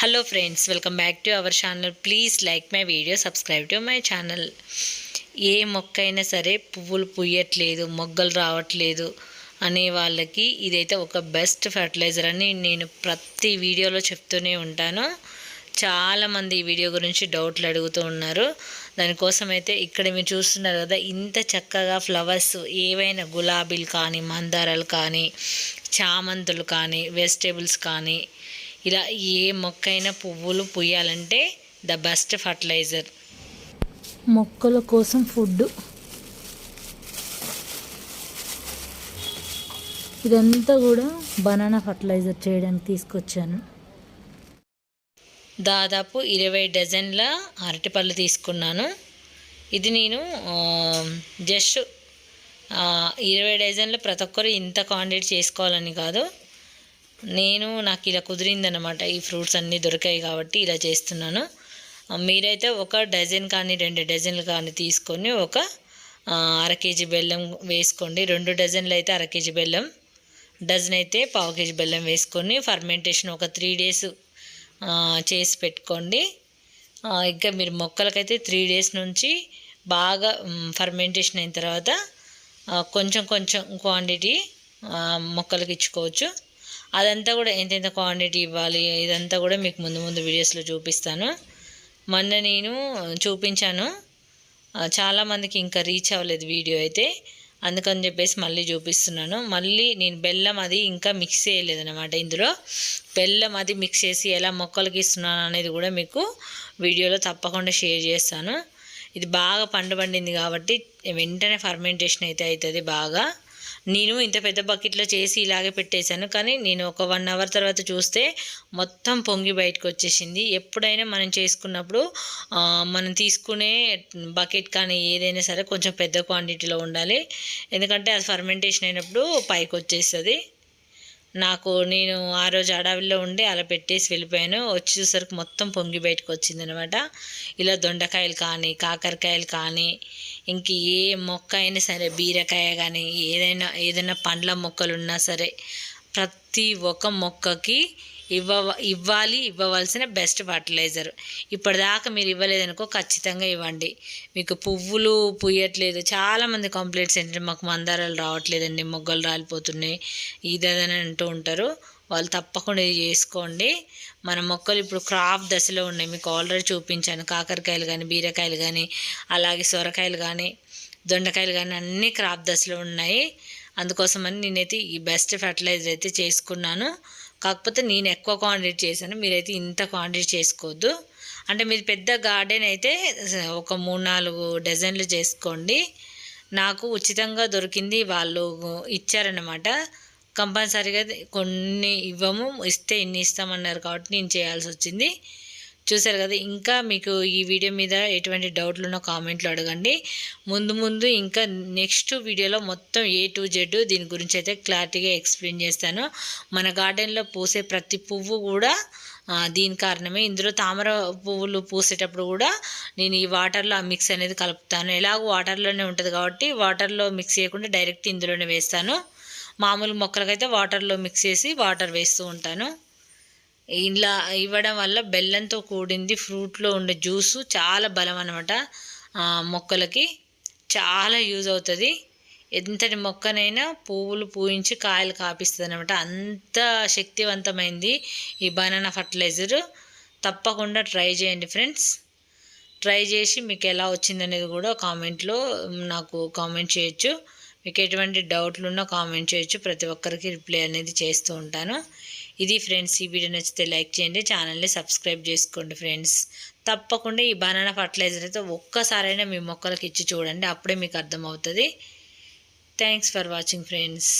Hello friends welcome back to our channel please like my video subscribe to my channel ఏ మొక్క అయినా సరే పువ్వులు పుయ్యట్లేదు మొగ్గలు రావట్లేదు అనే వాళ్ళకి ఇదైతే ఒక బెస్ట్ ఫర్టిలైజర్ అని నేను ప్రతి వీడియోలో చెప్తూనే ఉంటాను. చాలామంది ఈ వీడియో గురించి డౌట్లు అడుగుతూ ఉన్నారు. దానికోసం అయితే ఇక్కడ మీరు చూస్తున్నారు కదా ఇంత చక్కగా ఫ్లవర్స్ ఏవైనా గులాబీలు కానీ మందారాలు కానీ చామంతులు కానీ వెజిటేబుల్స్ కానీ ఇలా ఏ మొక్కైనా పువ్వులు పుయ్యాలంటే ద బెస్ట్ ఫర్టిలైజర్. మొక్కల కోసం ఫుడ్ ఇదంతా కూడా బనానా ఫర్టిలైజర్ చేయడానికి తీసుకొచ్చాను. దాదాపు ఇరవై డజన్ల అరటిపళ్ళు తీసుకున్నాను. ఇది నేను జస్ట్ ఇరవై డజన్లు ప్రతి ఒక్కరు ఇంత క్వాంటిటీ చేసుకోవాలని కాదు. నేను నాకు ఇలా కుదిరిందనమాట ఈ ఫ్రూట్స్ అన్నీ దొరికాయి కాబట్టి ఇలా చేస్తున్నాను. మీరైతే ఒక డజన్ కానీ రెండు డజన్లు కానీ తీసుకొని ఒక అర కేజీ బెల్లం వేసుకోండి. రెండు డజన్లు అయితే అర కేజీ బెల్లం డజన్ అయితే పావు కేజీ బెల్లం వేసుకొని ఫర్మెంటేషన్ ఒక త్రీ డేస్ చేసి పెట్టుకోండి. ఇంకా మీరు మొక్కలకైతే త్రీ డేస్ నుంచి బాగా ఫర్మెంటేషన్ అయిన తర్వాత కొంచెం కొంచెం క్వాంటిటీ మొక్కలకి ఇచ్చుకోవచ్చు. అదంతా కూడా ఎంతెంత క్వాంటిటీ ఇవ్వాలి ఇదంతా కూడా మీకు ముందు ముందు వీడియోస్లో చూపిస్తాను. మొన్న నేను చూపించాను. చాలామందికి ఇంకా రీచ్ అవ్వలేదు వీడియో అయితే. అందుకని చెప్పేసి మళ్ళీ చూపిస్తున్నాను. మళ్ళీ నేను బెల్లం అది ఇంకా మిక్స్ చేయలేదన్నమాట ఇందులో. బెల్లం అది మిక్స్ చేసి ఎలా మొక్కలకి ఇస్తున్నాను అనేది కూడా మీకు వీడియోలో తప్పకుండా షేర్ చేస్తాను. ఇది బాగా పండు పండింది కాబట్టి వెంటనే ఫర్మెంటేషన్ అయితే అవుతుంది బాగా. నేను ఇంత పెద్ద బకెట్లో చేసి ఇలాగే పెట్టేశాను. కానీ నేను ఒక వన్ అవర్ తర్వాత చూస్తే మొత్తం పొంగి బయటకు వచ్చేసింది. ఎప్పుడైనా మనం చేసుకున్నప్పుడు మనం తీసుకునే బకెట్ కానీ ఏదైనా సరే కొంచెం పెద్ద క్వాంటిటీలో ఉండాలి. ఎందుకంటే అది ఫర్మెంటేషన్ అయినప్పుడు పైకి వచ్చేస్తుంది. నాకు నేను ఆ రోజు అడవిలో ఉండి అలా పెట్టేసి వెళ్ళిపోయాను. వచ్చి చూసరికి మొత్తం పొంగి బయటకు వచ్చింది అనమాట ఇలా దొండకాయలు కానీ కాకరకాయలు కానీ ఇంక ఏ మొక్క అయినా సరే బీరకాయ కానీ ఏదైనా ఏదైనా పండ్ల మొక్కలు ఉన్నా సరే ప్రతి ఒక్క మొక్కకి ఇవ్వ ఇవ్వాలి ఇవ్వవలసిన బెస్ట్ ఫర్టిలైజర్ ఇప్పటిదాకా మీరు ఇవ్వలేదనుకో ఖచ్చితంగా ఇవ్వండి. మీకు పువ్వులు పుయ్యట్లేదు చాలామంది కంప్లైంట్స్ ఏంటంటే మాకు మందారాలు రావట్లేదండి మొగ్గలు రాలిపోతున్నాయి. ఇదని అంటూ ఉంటారు. వాళ్ళు తప్పకుండా ఇది చేసుకోండి. మన మొక్కలు ఇప్పుడు క్రాప్ దశలో ఉన్నాయి. మీకు ఆల్రెడీ చూపించాను. కాకరకాయలు కానీ బీరకాయలు కానీ అలాగే సొరకాయలు కానీ దొండకాయలు కానీ అన్నీ క్రాప్ దశలో ఉన్నాయి. అందుకోసమని నేనైతే ఈ బెస్ట్ ఫర్టిలైజర్ అయితే చేసుకున్నాను. కాకపోతే నేను ఎక్కువ క్వాంటిటీ చేశాను. మీరైతే ఇంత క్వాంటిటీ చేసుకోవద్దు. అంటే మీరు పెద్ద గార్డెన్ అయితే ఒక మూడు నాలుగు డజన్లు చేసుకోండి. నాకు ఉచితంగా దొరికింది వాళ్ళు ఇచ్చారనమాట కంపల్సరీగా కొన్ని ఇవ్వము. ఇస్తే ఇన్ని ఇస్తామన్నారు కాబట్టి నేను చేయాల్సి వచ్చింది. చూసారు కదా ఇంకా మీకు ఈ వీడియో మీద ఎటువంటి డౌట్లు ఉన్నా కామెంట్లో అడగండి. ముందు ముందు ఇంకా నెక్స్ట్ వీడియోలో మొత్తం ఏ టు జెడ్ దీని గురించి అయితే క్లారిటీగా ఎక్స్ప్లెయిన్ చేస్తాను. మన గార్డెన్లో పూసే ప్రతి పువ్వు కూడా దీని కారణమే. ఇందులో తామర పువ్వులు పూసేటప్పుడు కూడా నేను ఈ వాటర్లో ఆ మిక్స్ అనేది కలుపుతాను. ఎలాగో వాటర్లోనే ఉంటుంది కాబట్టి వాటర్లో మిక్స్ చేయకుండా డైరెక్ట్ ఇందులోనే వేస్తాను. మామూలు మొక్కలకైతే వాటర్లో మిక్స్ చేసి వాటర్ వేస్తూ ఉంటాను. ఇలా ఇవ్వడం వల్ల బెల్లంతో కూడింది ఫ్రూట్లో ఉండే జ్యూసు చాలా బలం అనమాట మొక్కలకి చాలా యూజ్ అవుతుంది. ఎంతటి మొక్కనైనా పువ్వులు పూయించి కాయలు కాపిస్తుంది అనమాట అంత శక్తివంతమైంది ఈ బనానా ఫర్టిలైజరు. తప్పకుండా ట్రై చేయండి ఫ్రెండ్స్. ట్రై చేసి మీకు ఎలా వచ్చిందనేది కూడా కామెంట్లో నాకు కామెంట్ చేయొచ్చు. మీకు ఎటువంటి డౌట్లు ఉన్నా కామెంట్ చేయొచ్చు. ప్రతి ఒక్కరికి రిప్లై అనేది చేస్తూ ఉంటాను. ఇది ఫ్రెండ్స్ ఈ వీడియో నచ్చితే లైక్ చేయండి ఛానల్ని సబ్స్క్రైబ్ చేసుకోండి ఫ్రెండ్స్. తప్పకుండా ఈ బనానా ఫర్టిలైజర్ అయితే ఒక్కసారైనా మీ మొక్కలకి ఇచ్చి చూడండి అప్పుడే మీకు అర్థమవుతుంది. Thanks for watching friends